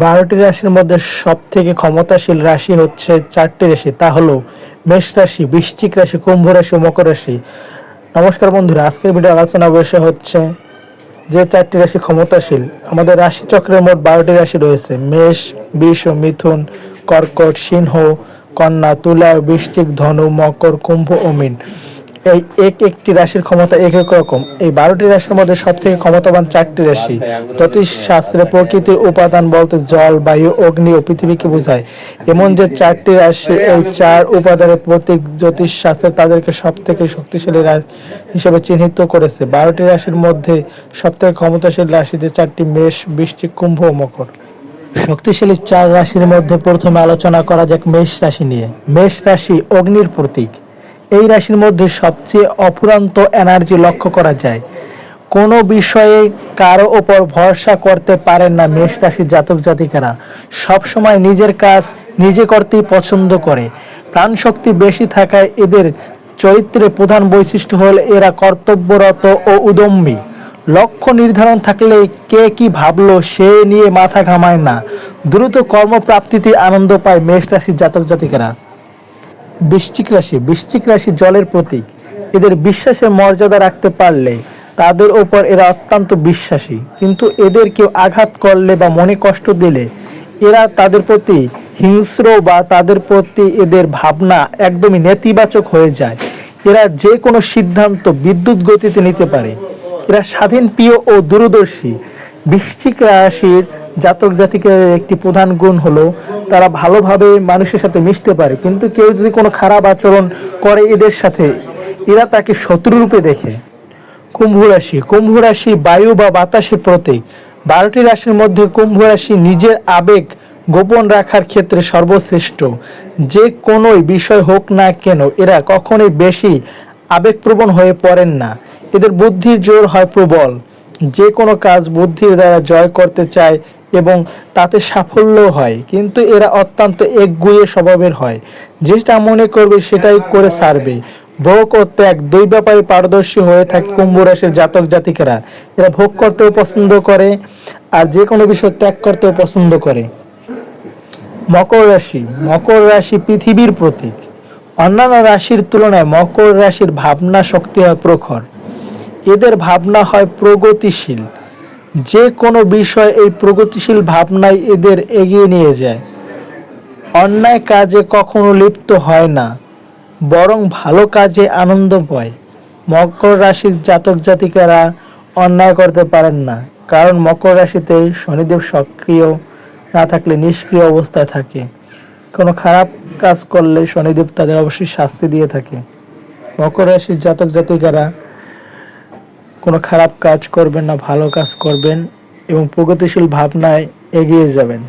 বারোটি রাশির মধ্যে সব থেকে ক্ষমতাশীল রাশি হচ্ছে চারটি রাশি, তা হলো মেষ রাশি, বৃশ্চিক রাশি, কুম্ভ রাশি, মকর রাশি। নমস্কার বন্ধুরা, আজকের ভিডিও আলোচনা বিষয় হচ্ছে যে চারটি রাশি ক্ষমতাশীল, আমাদের রাশি চক্রের মোট বারোটি রাশি রয়েছে। মেষ, বৃষ, মিথুন, কর্কট, সিংহ, কন্যা, তুলা, বৃশ্চিক, ধনু, মকর, কুম্ভ ও মীন। এই এক একটি রাশির ক্ষমতা এক এক রকম। এই বারোটি রাশির মধ্যে সব থেকে ক্ষমতাবান চারটি রাশি। জ্যোতিষ শাস্ত্রে প্রকৃতির উপাদান বলতে জল, বায়ু, অগ্নি ও পৃথিবীকে বোঝায়। এমন যে চারটি রাশি এই চার উপাদানের প্রতীক জ্যোতিষ শাস্ত্রে তাদেরকে সব থেকে শক্তিশালী হিসেবে চিহ্নিত করেছে। বারোটি রাশির মধ্যে সব থেকে ক্ষমতাশীল রাশি যে চারটি মেষ বৃষ্টিক কুম্ভ ও মকর। শক্তিশালী চার রাশির মধ্যে প্রথমে আলোচনা করা যাক মেষ রাশি নিয়ে। মেষ রাশি অগ্নির প্রতীক। এই রাশির মধ্যে সবচেয়ে অফুরান্ত এনার্জি লক্ষ্য করা যায়। কোনো বিষয়ে কারও ওপর ভরসা করতে পারেন না মেষ রাশির জাতক জাতিকারা। সবসময় নিজের কাজ নিজে করতেই পছন্দ করে। প্রাণশক্তি বেশি থাকায় এদের চরিত্রে প্রধান বৈশিষ্ট্য হল এরা কর্তব্যরত ও উদম্বী। লক্ষ্য নির্ধারণ থাকলে কে কি ভাবলো সে নিয়ে মাথা ঘামায় না। দ্রুত কর্মপ্রাপ্তিতে আনন্দ পায় মেষ রাশির জাতক জাতিকারা। বৃশ্চিক রাশি বৃশ্চিক রাশি জলের প্রতীক। এদের বিশ্বাসের মর্যাদা রাখতে পারলে তাদের ওপর এরা অত্যন্ত বিশ্বাসী। কিন্তু এদের কেউ আঘাত করলে বা মনে কষ্ট দিলে এরা তাদের প্রতি হিংস্র বা তাদের প্রতি এদের ভাবনা একদমই নেতিবাচক হয়ে যায়। এরা যে কোনো সিদ্ধান্ত বিদ্যুৎ গতিতে নিতে পারে। এরা স্বাধীন, প্রিয় ও দূরদর্শী। বৃশ্চিক রাশির জাতক জাতিকের একটি প্রধান গুণ হলো তারা ভালোভাবে মানুষের সাথে মিশতে পারে। কিন্তু কেউ যদি কোনো খারাপ আচরণ করে এদের সাথে, এরা তাকে শত্রুরূপে দেখে। কুম্ভ রাশি কুম্ভ রাশি বায়ু বা বাতাসের প্রতীক। বারোটি রাশির মধ্যে কুম্ভ রাশি নিজের আবেগ গোপন রাখার ক্ষেত্রে সর্বশ্রেষ্ঠ। যে কোনোই বিষয় হোক না কেন, এরা কখনোই বেশি আবেগপ্রবণ হয়ে পড়েন না। এদের বুদ্ধির জোর হয় প্রবল। যে কোনো কাজ বুদ্ধির দ্বারা জয় করতে চায় এবং তাতে সাফল্য হয়, কিন্তু এরা অত্যন্ত একগুয়ে স্বভাবের হয়। যেটা মনে করবে সেটাই করে সারবে। ভোগ ও ত্যাগ দুই ব্যাপারে পারদর্শী হয়ে থাকে কুম্ভ রাশির জাতক জাতিকেরা। এরা ভোগ করতেও পছন্দ করে আর যে কোনো বিষয় ত্যাগ করতেও পছন্দ করে। মকর রাশি মকর রাশি পৃথিবীর প্রতীক। অন্যান্য রাশির তুলনায় মকর রাশির ভাবনা শক্তি হয় প্রখর। এদের ভাবনা হয় প্রগতিশীল। যে কোনো বিষয় এই প্রগতিশীল ভাবনাই এদের এগিয়ে নিয়ে যায়। অন্যায় কাজে কখনো লিপ্ত হয় না, বরং ভালো কাজে আনন্দ পায়। মকর রাশির জাতক জাতিকারা অন্যায় করতে পারেন না, কারণ মকর রাশিতে শনিদেব সক্রিয় না থাকলে নিষ্ক্রিয় অবস্থায় থাকে। কোনো খারাপ কাজ করলে শনিদেব তাদের অবশ্যই শাস্তি দিয়ে থাকে। মকর রাশির জাতক জাতিকারা কোনো খারাপ কাজ করবেন না ভালো কাজ করবেন এবং প্রগতিশীল ভাবনায় এগিয়ে যাবেন।